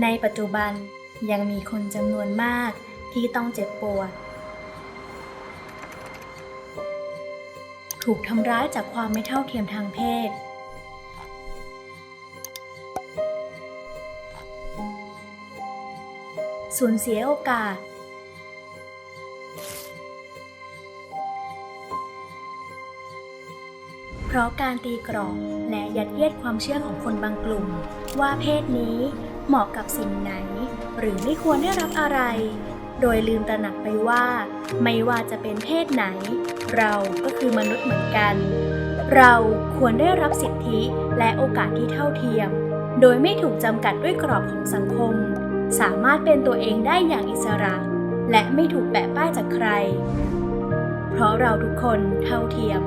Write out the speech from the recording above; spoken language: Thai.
ในปัจจุบันยังมีคนจำนวนมากที่ต้องเจ็บปวด ถูกทำร้ายจากความไม่เท่าเทียมทางเพศ สูญเสียโอกาส เพราะการตีกรอบและยัดเยียดความเชื่อของคนบางกลุ่ม ว่าเพศนี้เหมาะกับสิ่งไหน หรือไม่ควรได้รับอะไร โดยลืมตระหนักไปว่า ไม่ว่าจะเป็นเพศไหน เราก็คือมนุษย์เหมือนกัน เราควรได้รับสิทธิและโอกาสที่เท่าเทียม โดยไม่ถูกจำกัดด้วยกรอบของสังคม สามารถเป็นตัวเองได้อย่างอิสระ และไม่ถูกแปะป้ายจากใคร เพราะเราทุกคนเท่าเทียม